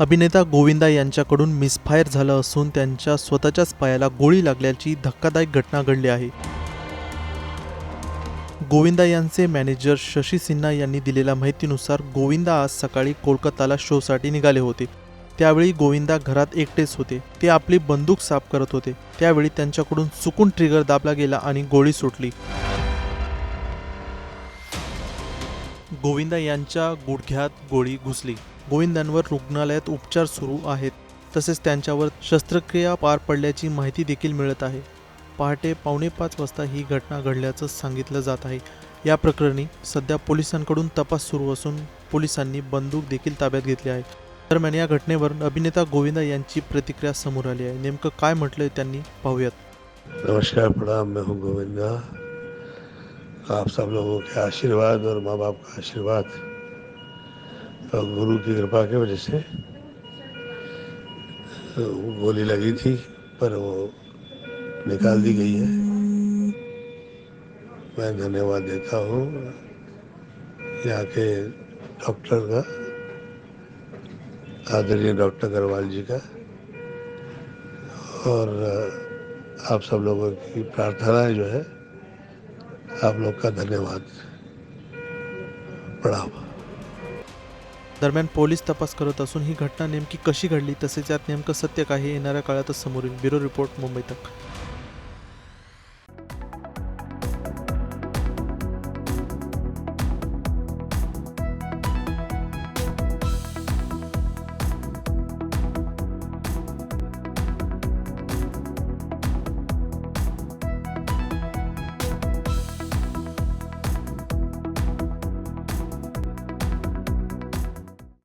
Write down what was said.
अभिनेता गोविंदा यांच्याकडून मिसफायर झालं असून त्यांच्या स्वतःच्याच पायाला गोळी लागल्याची धक्कादायक घटना घडली आहे. गोविंदा यांचे मॅनेजर शशी सिन्हा यांनी दिलेल्या माहितीनुसार गोविंदा आज सकाळी कोलकाताला शोसाठी निघाले होते. त्यावेळी गोविंदा घरात एकटेच होते. ते आपली बंदूक साफ करत होते. त्यावेळी त्यांच्याकडून चुकून ट्रिगर दाबला गेला आणि गोळी सुटली. गोविंदा यांच्या गुडघ्यात गोळी घुसली. गोविंदांवर रुग्णालयात उपचार सुरू आहेत. तसेच त्यांच्यावर शस्त्रक्रिया पार पडल्याची माहिती देखील मिळत आहे. पहाटे पावणे पाच वाजता ही घटना घडल्याचं सांगितलं जात आहे. या प्रकरणी सध्या पोलिसांकडून तपास सुरू असून पोलिसांनी बंदूक देखील ताब्यात घेतली आहे. दरम्यान या घटनेवर अभिनेता गोविंदा यांची प्रतिक्रिया समोर आली आहे. नेमकं काय म्हटलंय त्यांनी पाहूयात. नमस्कार प्रणाम. मैं हूँ गोविंदा. आप सब लोगों के आशीर्वाद और माँ बाप का आशीर्वाद. गुरु की कृपा की वजह से गोली लगी थी, पर वो निकाल दी गई है। मैं धन्यवाद देता हूँ यहाँ के डॉक्टर का, आदरणीय डॉक्टर अग्रवाल जी का, और आप सब लोगों की प्रार्थनाएँ जो है, आप लोग का धन्यवाद। प्रणाम दरम्यान पोलीस तपास करत असून ही घटना नेमकी कशी घडली तसेच यात नेमकं सत्य काय हे येणाऱ्या काळातच समोर येईल. ब्युरो रिपोर्ट मुंबई तक.